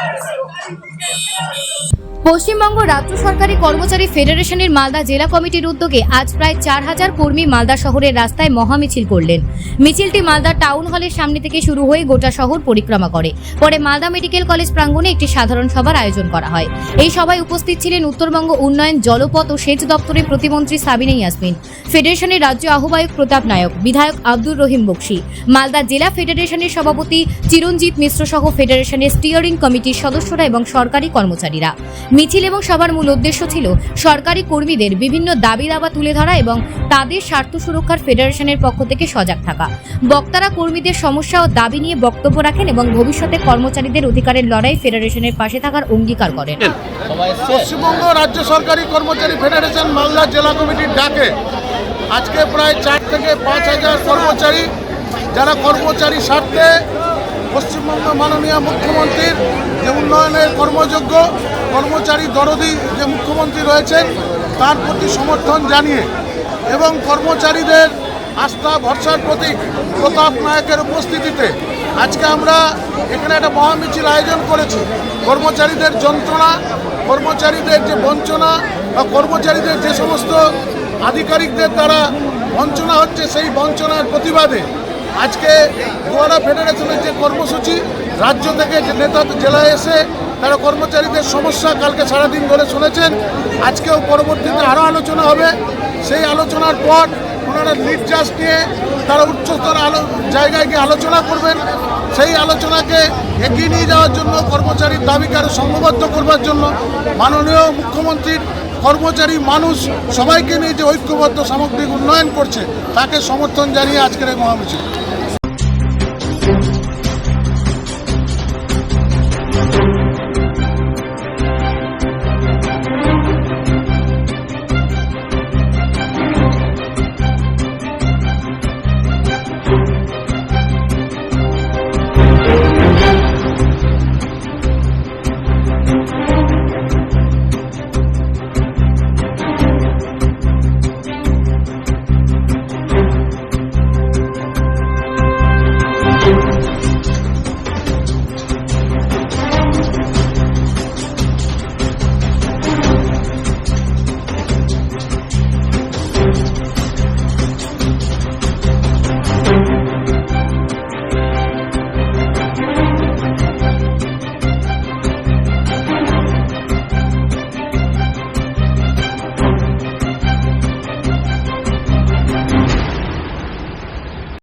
அரசு পশ্চিমবঙ্গ রাজ্য সরকারি কর্মচারী ফেডারেশনের মালদা জেলা কমিটির উদ্যোগে আজ প্রায় চার হাজার কর্মী মালদা শহরের রাস্তায় মহামিছিল করলেন। মিছিলটি মালদা টাউন হলের সামনে থেকে শুরু হয়ে গোটা শহর পরিক্রমা করে। পরে মালদা মেডিকেল কলেজ প্রাঙ্গণে একটি সাধারণ সভার আয়োজন করা হয়। এই সভায় উপস্থিত ছিলেন উত্তরবঙ্গ উন্নয়ন, জলপথ ও সেচ দপ্তরের প্রতিমন্ত্রী সাবিনা ইয়াসমিন, ফেডারেশনের রাজ্য আহ্বায়ক প্রতাপ নায়ক, বিধায়ক আব্দুর রহিম বক্সি, মালদা জেলা ফেডারেশনের সভাপতি চিরঞ্জিত মিশ্র সহ ফেডারেশনের স্টিয়ারিং কমিটির সদস্যরা এবং সরকারি কর্মচারীরা। মিছিল এবং সবার মূল উদ্দেশ্য ছিল সরকারি কর্মীদের বিভিন্ন দাবি দাবা তুলে ধরা এবং তাদের স্বার্থ সুরক্ষার ফেডারেশনের পক্ষ থেকে সজাগ থাকা। বক্তারা কর্মীদের সমস্যা ও দাবি নিয়ে বক্তব্য রাখেন এবং ভবিষ্যতে কর্মচারীদের অধিকারের লড়াই ফেডারেশনের পাশে থাকার অঙ্গীকার করেন। পশ্চিমবঙ্গ রাজ্য সরকারি কর্মচারী ফেডারেশন মালদা জেলা কমিটির ডাকে আজকে প্রায় চার থেকে পাঁচ হাজার কর্মচারী, যারা কর্মচারী স্বার্থে পশ্চিমবঙ্গ মাননীয় মুখ্যমন্ত্রীর যে উন্নয়নের কর্মযোগ্য কর্মচারী দরদি যে মুখ্যমন্ত্রী রয়েছেন, তার প্রতি সমর্থন জানিয়ে এবং কর্মচারীদের আস্থা, ভরসার প্রতীক প্রতাপ নায়কের উপস্থিতিতে আজকে আমরা এখানে একটা মহামিছিল আয়োজন করেছি। কর্মচারীদের যন্ত্রণা, কর্মচারীদের যে বঞ্চনা বা কর্মচারীদের যে সমস্ত আধিকারিকদের দ্বারা বঞ্চনা হচ্ছে, সেই বঞ্চনার প্রতিবাদে আজকে গোয়ারা ফেডারেশনের যে কর্মসূচি, রাজ্য থেকে যে নেতা জেলায় এসে তারা কর্মচারীদের সমস্যা কালকে সারাদিন ধরে শুনেছেন। আজকেও পরবর্তীতে আরও আলোচনা হবে। সেই আলোচনার পর ওনারা নির্যাস নিয়ে তারা উচ্চস্তর আলো, জায়গায় গিয়ে আলোচনা করবেন। সেই আলোচনাকে এগিয়ে নিয়ে যাওয়ার জন্য কর্মচারীর দাবিকে আরও সংঘবদ্ধ করবার জন্য মাননীয় মুখ্যমন্ত্রীর কর্মচারী মানুষ সবাইকে নিয়ে যে ঐক্যবদ্ধ সামগ্রিক উন্নয়ন করছে, তাকে সমর্থন জানিয়ে আজকের এই মহামিছিল।